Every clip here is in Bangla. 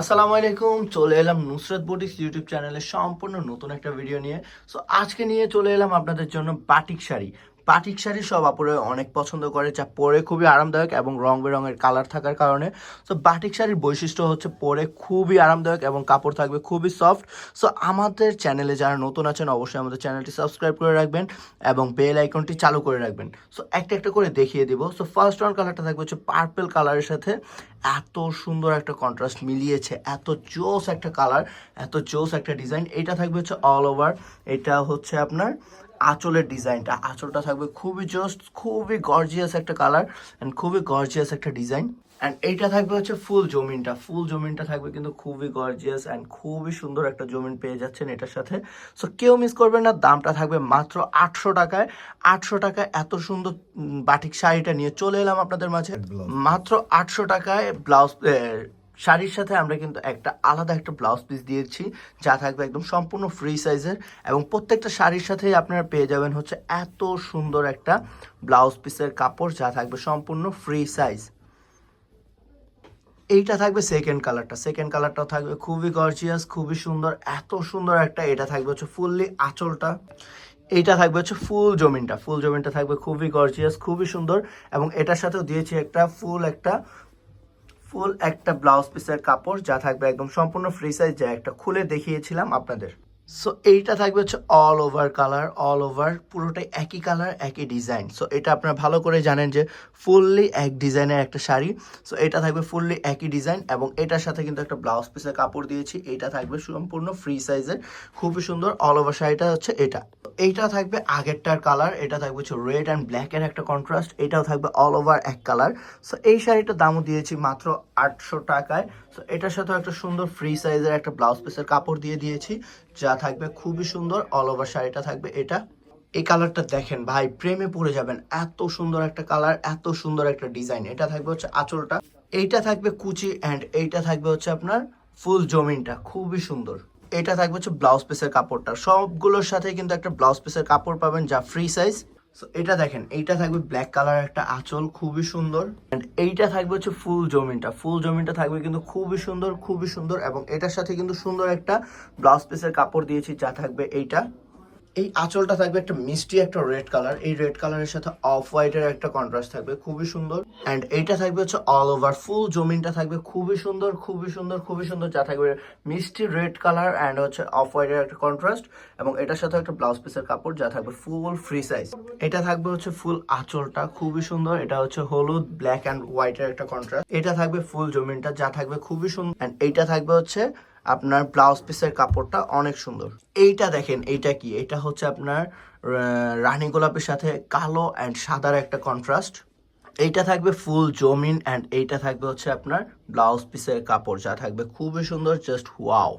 আসসালামু আলাইকুম, চলে এলাম নুসরত বুটিক্স ইউটিউব চ্যানেলে সম্পূর্ণ নতুন একটা ভিডিও নিয়ে। সো আজকে নিয়ে চলে এলাম আপনাদের জন্য বাটিক শাড়ি। বাটিক শাড়ি সব আপুরে অনেক পছন্দ করে, যা পরে খুবই আরামদায়ক এবং রং বেরঙের কালার থাকার কারণে। সো বাটিক শাড়ির বৈশিষ্ট্য হচ্ছে পরে খুবই আরামদায়ক এবং কাপড় থাকবে খুবই সফট সো আমাদের চ্যানেলে যারা নতুন আছেন, অবশ্যই আমাদের চ্যানেলটি সাবস্ক্রাইব করে রাখবেন এবং বেল আইকনটি চালু করে রাখবেন। সো একটা একটা করে দেখিয়ে দিব। সো ফার্স্ট ওয়ান কালারটা থাকবে হচ্ছে পার্পেল কালারের সাথে এত সুন্দর একটা কন্ট্রাস্ট মিলিয়েছে, এত জোস একটা কালার এত জোস একটা ডিজাইন এটা থাকবে হচ্ছে অল ওভার এটা হচ্ছে আপনার আঁচলের ডিজাইনটা। আঁচলটা থাকবে খুবই জোস খুবই গর্জিয়াস একটা কালার অ্যান্ড খুবই গর্জিয়াস একটা ডিজাইন অ্যান্ড এইটা থাকবে হচ্ছে ফুল জমিনটা। ফুল জমিনটা থাকবে কিন্তু খুবই গর্জিয়াস অ্যান্ড খুবই সুন্দর একটা জমিন পেয়ে যাচ্ছেন এটার সাথে। সো কেউ মিস করবেন না দামটা থাকবে মাত্র আটশো টাকায়। আটশো টাকায় এত সুন্দর বাটিক শাড়িটা নিয়ে চলে এলাম আপনাদের মাঝে। মাত্র আটশো টাকায় ব্লাউজ শাড়ির সাথে আমরা কিন্তু একটা আলাদা একটা ব্লাউজ পিস দিয়েছি, যা থাকবে একদম সম্পূর্ণ ফ্রি সাইজের এবং প্রত্যেকটা শাড়ির সাথেই আপনারা পেয়ে যাবেন হচ্ছে এত সুন্দর একটা ব্লাউজ পিসের কাপড়, যা থাকবে সম্পূর্ণ ফ্রি সাইজ এইটা থাকবে সেকেন্ড কালারটা সেকেন্ড কালারটাও থাকবে খুবই গর্জিয়াস খুবই সুন্দর, এত সুন্দর একটা, এটা থাকবে হচ্ছে ফুললি আঁচলটা। এইটা থাকবে হচ্ছে ফুল জমিনটা। ফুল জমিনটা থাকবে খুবই গর্জিয়াস খুবই সুন্দর এবং এটার সাথেও দিয়েছি একটা ফুল একটা ফুল একটা ব্লাউজ পিসের কাপড় যা থাকবে একদম সম্পূর্ণ ফ্রি সাইজ যা একটা খুলে দেখিয়েছিলাম আপনাদের। সো এইটা থাকবে হচ্ছে all over colour all over পুরোটাই একই কালার একই ডিজাইন সো এটা আপনারা ভালো করে জানেন যে ফুললি এক ডিজাইনের একটা শাড়ি। সো এটা থাকবে ফুললি একই ডিজাইন এবং এটার সাথে কিন্তু একটা ব্লাউজ পিসের কাপড় দিয়েছি। এটা থাকবে সম্পূর্ণ ফ্রি সাইজের খুবই সুন্দর অল ওভার শাড়িটা হচ্ছে এটা। এইটা থাকবে আগেরটার কালার এটা থাকবে হচ্ছে রেড অ্যান্ড ব্ল্যাকের একটা কন্ট্রাস্ট এটাও থাকবে অল ওভার এক কালার সো এই শাড়িটার দামও দিয়েছি মাত্র আটশো টাকায়। সো এটার সাথেও একটা সুন্দর ফ্রি সাইজের একটা ব্লাউজ পিসের কাপড় দিয়ে দিয়েছি, যা থাকবে খুবই সুন্দর অল ওভার শাড়িটা থাকবে এটা। এই কালারটা দেখেন ভাই, প্রেমে পড়ে যাবেন, এত সুন্দর একটা কালার এত সুন্দর একটা ডিজাইন এটা থাকবে হচ্ছে আঁচলটা, এইটা থাকবে কুচি অ্যান্ড এইটা থাকবে হচ্ছে আপনার ফুল জমিনটা, খুবই সুন্দর। এটা থাকবে হচ্ছে ব্লাউজ পিসের কাপড়টা। সবগুলোর সাথে কিন্তু একটা ব্লাউজ পিসের কাপড় পাবেন যা ফ্রি সাইজ সো এটা দেখেন, এইটা থাকবে ব্ল্যাক কালার একটা আঁচল, খুবই সুন্দর। এইটা থাকবে হচ্ছে ফুল জমিনটা। ফুল জমিনটা থাকবে কিন্তু খুবই সুন্দর খুবই সুন্দর এবং এটার সাথে কিন্তু সুন্দর একটা ব্লাউজ পিসের কাপড় দিয়েছি যা থাকবে এইটা। এই আঁচলটা থাকবে একটা মিষ্টি, একটা রেড কালার এই রেড কালারের সাথে অফ হোয়াইটের একটা কন্ট্রাস্ট থাকবে, খুবই সুন্দর। অ্যান্ড এইটা থাকবে হচ্ছে অল ওভার ফুল জমিনটা থাকবে খুবই সুন্দর খুবই সুন্দর খুবই সুন্দর যা থাকবে মিষ্টি রেড কালার অ্যান্ড হচ্ছে অফ হোয়াইটের একটা কন্ট্রাস্ট এবং এটার সাথে একটা ব্লাউজ পিসের কাপড় যা থাকবে ফুল ফ্রি সাইজ এটা থাকবে হচ্ছে ফুল আঁচলটা, খুবই সুন্দর। এটা হচ্ছে হলুদ ব্ল্যাক অ্যান্ড হোয়াইটের একটা কন্ট্রাস্ট এটা থাকবে ফুল জমিনটা যা থাকবে খুবই সুন্দর অ্যান্ড এইটা থাকবে হচ্ছে আপনার ব্লাউজ পিসের কাপড়টা অনেক সুন্দর। এইটা দেখেন, এইটা কি? এটা হচ্ছে আপনার রানী গোলাপের সাথে কালো অ্যান্ড সাদার একটা কন্ট্রাস্ট এইটা থাকবে ফুল জমিন অ্যান্ড এইটা থাকবে হচ্ছে আপনার ব্লাউজ পিসের কাপড়, যা থাকবে খুবই সুন্দর জাস্ট ওয়াও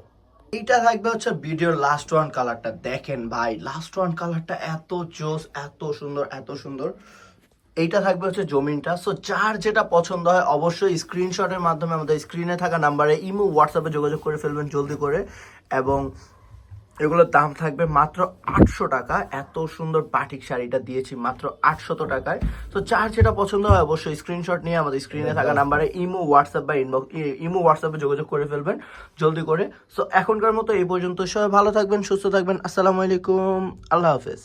এইটা থাকবে হচ্ছে ভিডিওর লাস্ট ওয়ান কালারটা দেখেন ভাই লাস্ট ওয়ান কালারটা এত জোস, এত সুন্দর এত সুন্দর। এইটা থাকবে হচ্ছে জমিনটা। সো যার যেটা পছন্দ হয়, অবশ্যই স্ক্রিনশটের মাধ্যমে আমাদের স্ক্রিনে থাকা নাম্বারে ইমো হোয়াটসঅ্যাপে যোগাযোগ করে ফেলবেন জলদি করে। এবং এগুলোর দাম থাকবে মাত্র আটশো টাকা। এত সুন্দর বাটিক শাড়িটা দিয়েছি মাত্র আটশত টাকায়। তো যার যেটা পছন্দ হয়, অবশ্যই স্ক্রিনশট নিয়ে আমাদের স্ক্রিনে থাকা নাম্বারে ইমো হোয়াটসঅ্যাপ বা ইনবক্স ইমো হোয়াটসঅ্যাপে যোগাযোগ করে ফেলবেন জলদি করে। সো এখনকার মতো এই পর্যন্ত সবাই ভালো থাকবেন, সুস্থ থাকবেন। আসসালামু আলাইকুম। আল্লাহ হাফেজ।